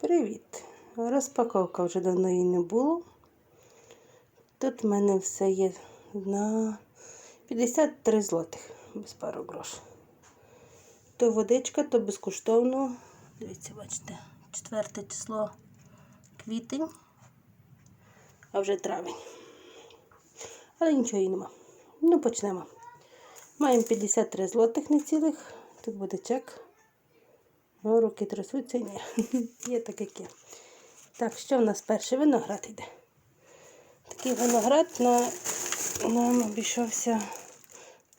Привіт! Розпаковка вже давно її не було. Тут в мене все є на 53 злотих, без пару грош. То водичка, то безкоштовно. Дивіться, бачите, четверте число квітень, а вже травень. Але нічого її нема. Ну, почнемо. Маємо 53 злотих нецілих. Тут буде чек. Руки трясуться, ні. Є так, як є. Так, що в нас перший виноград йде? Такий виноград на нам обійшовся.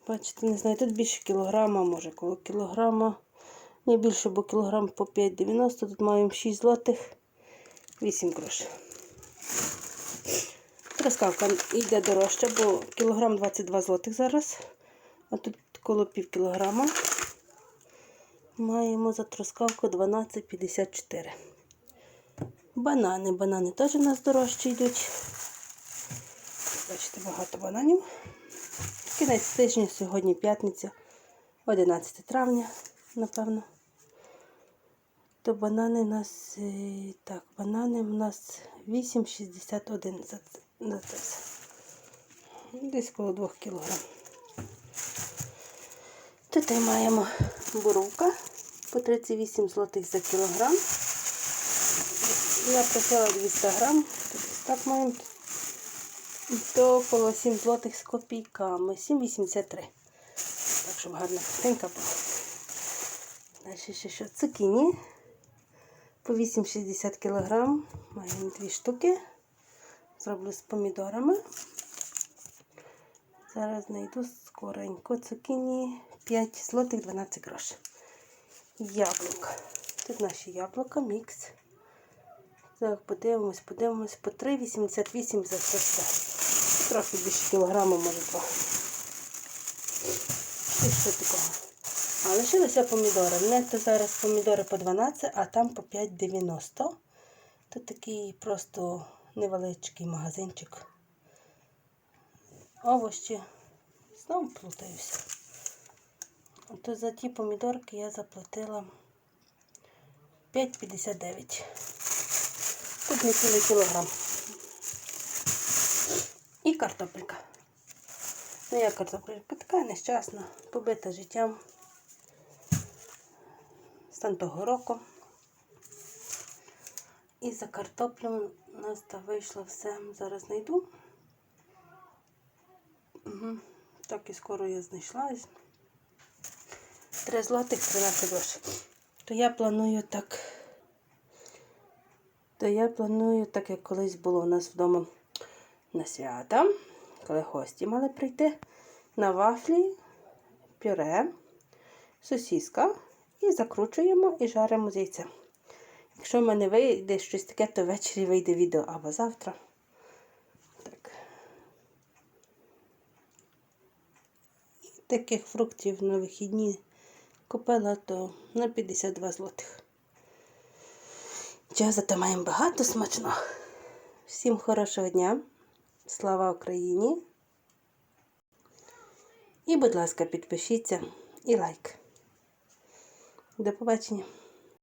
Бачите, не знаю, тут більше кілограма, може коло кілограма. Ні, більше, бо кілограм по 5,90. Тут маємо 6 злотих, 8 грошей. Трускавка йде дорожче, бо кілограм 22 злотих зараз. А тут коло пів кілограма. Маємо за трускавку 12,54. Банани. Банани теж у нас дорожче йдуть. Бачите, багато бананів. Кінець тижня, сьогодні п'ятниця, 11 травня, напевно. То банани у нас, е, так, банани у нас 8,61 за, за це. Десь коло 2 кілограм. Тут маємо буровка по 38 злотих за кілограм. Я просила 200 грам, так маємо. То коло 7 злотих з копійками. 7,83. Так, щоб гарна картинка була. Далі ще що? Цукіні по 8,60 кг. Маємо дві штуки. Зроблю з помідорами. Зараз знайду скоренько цукіні 5 злотих 12 грошей. Яблука. Тут наші яблука, мікс. Так, подивимось, подивимось по 3,88 за це все. Трохи більше кілограму, може два. І що такого? А лишилися помідори. В них то зараз помідори по 12, а там по 5,90. Тут такий просто невеличкий магазинчик. Овощі. Знову плутаюся. То за ті помідорки я заплатила 5,59. Тут не цілий кілограм. І картопелька. Ну, я картопелька така нещасна, побита життям. Стан того року. І за картоплю у нас та вийшло все. Зараз знайду. Угу. Так і скоро я знайшла. 3 злотих 13 грошей. То я планую так. То я планую, так як колись було у нас вдома на свята, коли гості мали прийти на вафлі, пюре, сосіска і закручуємо і жаримо з яйцем. Якщо в мене вийде щось таке, то ввечері вийде відео або завтра. Так. І таких фруктів на вихідні купила то на 52 злотих. Чого зато маємо багато смачно. Всім хорошого дня. Слава Україні! І, будь ласка, підпишіться і лайк. До побачення!